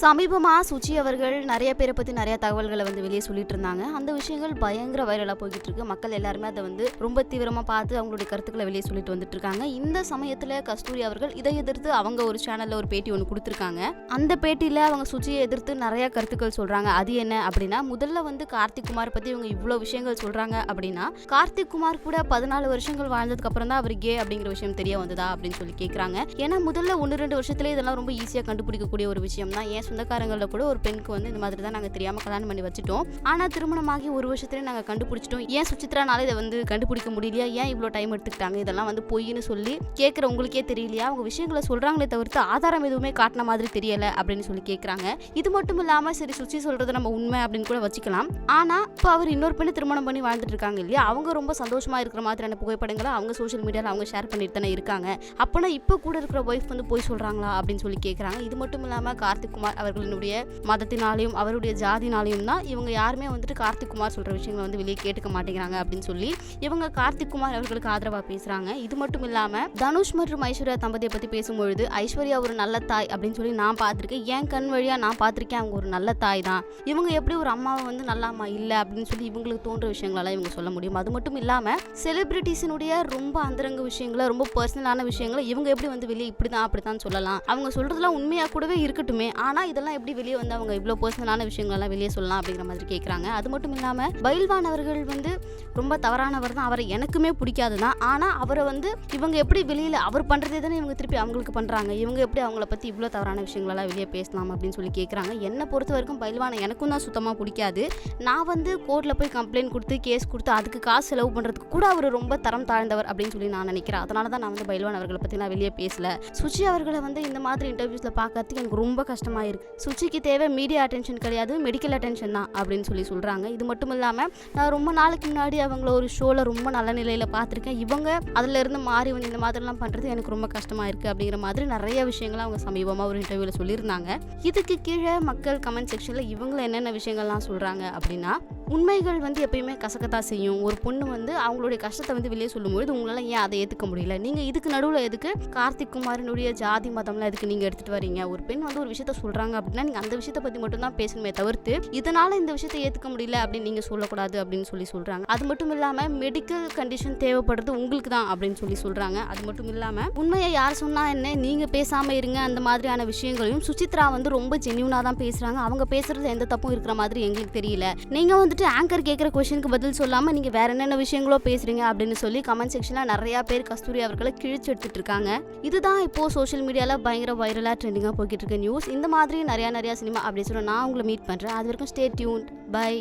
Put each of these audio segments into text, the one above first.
சமீபமாக சுச்சி அவர்கள் நிறைய பேரை பற்றி நிறைய தகவல்களை வந்து வெளியே சொல்லிட்டு இருந்தாங்க. அந்த விஷயங்கள் பயங்கர வைரலாக போய்கிட்டு இருக்கு. மக்கள் எல்லாருமே அதை வந்து ரொம்ப தீவிரமாக பார்த்து அவங்களுடைய கருத்துக்களை வெளியே சொல்லிட்டு வந்துட்டு இருக்காங்க. இந்த சமயத்தில் கஸ்தூரி அவர்கள் இதை எதிர்த்து அவங்க ஒரு சேனலில் ஒரு பேட்டி ஒன்று கொடுத்துருக்காங்க. அந்த பேட்டியில் அவங்க சுச்சியை எதிர்த்து நிறைய கருத்துக்கள் சொல்றாங்க. அது என்ன அப்படின்னா முதல்ல வந்து கார்த்திக் குமார் பற்றி இவங்க இவ்வளோ விஷயங்கள் சொல்றாங்க அப்படின்னா கார்த்திக் குமார் கூட பதினாலு வருஷங்கள் வாழ்ந்ததுக்கு அப்புறம் தான் அவர் கே அப்படிங்கிற விஷயம் தெரிய வந்ததா அப்படின்னு சொல்லி கேட்குறாங்க ஏன்னா முதல்ல ஒன்று ரெண்டு வருஷத்துல இதெல்லாம் ரொம்ப ஈஸியாக கண்டுபிடிக்கக்கூடிய ஒரு விஷயம் தான் ஏன் சொந்தக்காரங்களில் கூட ஒரு பெண்ணுக்கு வந்து இந்த மாதிரி தான் நாங்கள் தெரியாமல் கல்யாணம் பண்ணி வச்சுட்டோம். ஆனால் திருமணமாகி ஒரு வருஷத்துல நாங்கள் கண்டுபிடிச்சிட்டோம். ஏன் சுச்சித்ரானால இதை வந்து கண்டுபிடிக்க முடியலையா? ஏன் இவ்வளோ டைம் எடுத்துக்கிட்டாங்க? இதெல்லாம் வந்து பொய்ன்னு சொல்லி கேட்குற உங்களுக்கே தெரியலையா? அவங்க விஷயங்களை சொல்கிறாங்களே தவிர்த்து ஆதாரம் எதுவுமே காட்டின மாதிரி தெரியலை அப்படின்னு சொல்லி கேட்குறாங்க இது மட்டும் இல்லாமல் சரி சுச்சி சொல்கிறது நம்ம உண்மை அப்படின்னு கூட வச்சுக்கலாம். ஆனால் இப்போ அவர் இன்னொரு பெண்ணை திருமணம் பண்ணி வாழ்ந்துட்டு இருக்காங்க இல்லையா? அவங்க ரொம்ப சந்தோஷமாக இருக்கிற மாதிரியான புகைப்படங்களை அவங்க சோஷியல் மீடியாவில் அவங்க ஷேர் பண்ணிட்டு தானே இருக்காங்க. அப்போனா இப்போ கூட இருக்கிற ஒய்ஃப் வந்து போய் சொல்கிறாங்களா அப்படின்னு சொல்லி கேட்குறாங்க இது மட்டும் இல்லாமல் கார்த்திக் குமார் அவர்களினுடைய மதத்தினாலையும் அவருடைய ஜாதினாலையும் தான் இவங்க யாருமே வந்துட்டு கார்த்திக் குமார் சொல்கிற விஷயங்களை வந்து வெளியே கேட்டுக்க மாட்டேங்கிறாங்க அப்படின்னு சொல்லி இவங்க கார்த்திக் குமார் அவர்களுக்கு ஆதரவாக பேசுகிறாங்க இது மட்டும் இல்லாமல் தனுஷ் மற்றும் ஐஸ்வர்யா தம்பதியை பற்றி பேசும்பொழுது ஐஸ்வர்யா ஒரு நல்ல தாய் அப்படின்னு சொல்லி நான் பார்த்துருக்கேன். என் கண் வழியாக நான் பார்த்துருக்கேன் அவங்க ஒரு நல்ல தாய் தான். இவங்க எப்படி ஒரு அம்மாவை வந்து நல்ல அம்மா இல்லை அப்படின்னு சொல்லி இவங்களுக்கு தோன்ற விஷயங்களெல்லாம் இவங்க சொல்ல முடியும். அது மட்டும் இல்லாமல் செலிபிரிட்டிஸினுடைய ரொம்ப அந்தரங்க விஷயங்களை ரொம்ப பர்சனலான விஷயங்களை இவங்க எப்படி வந்து வெளியே இப்படி தான் அப்படி தான் சொல்லலாம். அவங்க சொல்கிறதுலாம் உண்மையாக கூடவே இருக்கட்டுமே. ஆனால் இதெல்லாம் எப்படி வெளியே வந்து அவங்க இவ்வளோ பர்சனலான விஷயங்கள்லாம் வெளியே சொல்லலாம் அப்படிங்கிற மாதிரி கேட்குறாங்க அது மட்டும் இல்லாமல் பயில்வான் அவர்கள் வந்து ரொம்ப தவறானவர் தான். அவரை எனக்குமே பிடிக்காது தான். ஆனால் அவரை வந்து இவங்க எப்படி வெளியில் அவர் பண்ணுறதே தானே இவங்க திருப்பி அவங்களுக்கு பண்ணுறாங்க இவங்க எப்படி அவங்கள பற்றி இவ்வளோ தவறான விஷயங்களெல்லாம் வெளியே பேசலாம் அப்படின்னு சொல்லி கேட்குறாங்க என்னை பொறுத்த வரைக்கும் பயில்வானை எனக்கும் தான் சுத்தமாக பிடிக்காது. நான் வந்து கோர்ட்டில் போய் கம்ப்ளைண்ட் கொடுத்து கேஸ் கொடுத்து அதுக்கு காசு செலவு பண்ணுறதுக்கு கூட அவர் ரொம்ப தரம் தாழ்ந்தவர் அப்படின்னு சொல்லி நான் நினைக்கிறேன். அதனால தான் நான் வந்து பயில்வான் அவர்களை பற்றி நான் வெளியே பேசல. சுச்சி அவர்களை வந்து இந்த மாதிரி இன்டர்வியூஸில் பார்க்கறதுக்கு எனக்கு ரொம்ப கஷ்டமாக இருக்கு. சுச்சிக்கு தேவை மீடியா அட்டென்ஷன் கிடையாது மெடிக்கல் அட்டென்ஷன் தான் அப்படின்னு சொல்லி சொல்கிறாங்க இது மட்டும் இல்லாமல் நான் ரொம்ப நாளைக்கு முன்னாடி அவங்கள ஒரு ஷோவில் ரொம்ப நல்ல நிலையில் பார்த்துருக்கேன். இவங்க அதுல இருந்து மாறி வந்து இந்த மாதிரிலாம் பண்ணுறது எனக்கு ரொம்ப கஷ்டமாக இருக்குது அப்படிங்கிற மாதிரி நிறைய விஷயங்களை அவங்க சமீபமாக ஒரு இன்டர்வியூவில் சொல்லியிருந்தாங்க. இதுக்கு கீழே மக்கள் கமெண்ட் செக்ஷனில் இவங்களை என்னென்ன விஷயங்கள்லாம் சொல்கிறாங்க அப்படின்னா உண்மைகள் வந்து எப்பயுமே கசக்கத்தான் செய்யும். ஒரு பொண்ணு வந்து அவங்களுடைய கஷ்டத்தை வந்து வெளியே சொல்லும்போது உங்களால் ஏன் அதை ஏற்றுக்க முடியல? நீங்கள் இதுக்கு நடுவில் எதுக்கு கார்த்திக் குமாரினுடைய ஜாதி மதம்லாம் எதுக்கு நீங்கள் எடுத்துகிட்டு வரீங்க? ஒரு பெண் வந்து ஒரு விஷயத்த சொல்கிறாங்க அப்படின்னா நீங்கள் அந்த விஷயத்தை பற்றி மட்டும்தான் பேசணுமே தவிர்த்து இதனால் இந்த விஷயத்தை ஏற்றுக்க முடியல அப்படின்னு நீங்கள் சொல்லக்கூடாது அப்படின்னு சொல்லி சொல்கிறாங்க அது மட்டும் இல்லாமல் மெடிக்கல் கண்டிஷன் தேவைப்படுறது உங்களுக்கு தான் அப்படின்னு சொல்லி சொல்கிறாங்க அது மட்டும் இல்லாமல் உண்மையை யார் சொன்னால் என்ன நீங்கள் பேசாமல் இருங்க அந்த மாதிரியான விஷயங்களையும் சுசித்ரா வந்து ரொம்ப ஜென்யூனாக தான் பேசுகிறாங்க அவங்க பேசுகிறது எந்த தப்பும் இருக்கிற மாதிரி எங்களுக்கு தெரியல. நீங்கள் வந்துட்டு ஆங்கர் கேட்குற கொஷனுக்கு பதில் சொல்லாமல் நீங்கள் வேற என்னென்ன விஷயங்களோ பேசுகிறீங்க அப்படின்னு சொல்லி கமெண்ட் செக்ஷனில் நிறையா பேர் கஸ்தூரி அவர்களை கிழிச்சு எடுத்துட்டு இருக்காங்க. இதுதான் இப்போ சோஷியல் மீடியாவில் பயங்கர வைரலாக ட்ரெண்டிங்காக போய்கிட்டு இருக்க நியூஸ் இந்த மாதிரி நிறையா நிறையா சினிமா அப்படி சொல்ல நான் உங்களை மீட் பண்ணுறேன் அது வரைக்கும் ஸ்டே டியூன் பை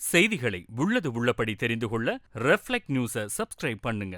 செய்திகளை உள்ளது உள்ளபடி தெரிந்து கொள்ள ரெஃப்ளெக்ட் நியூஸை சப்ஸ்கிரைப் பண்ணுங்க.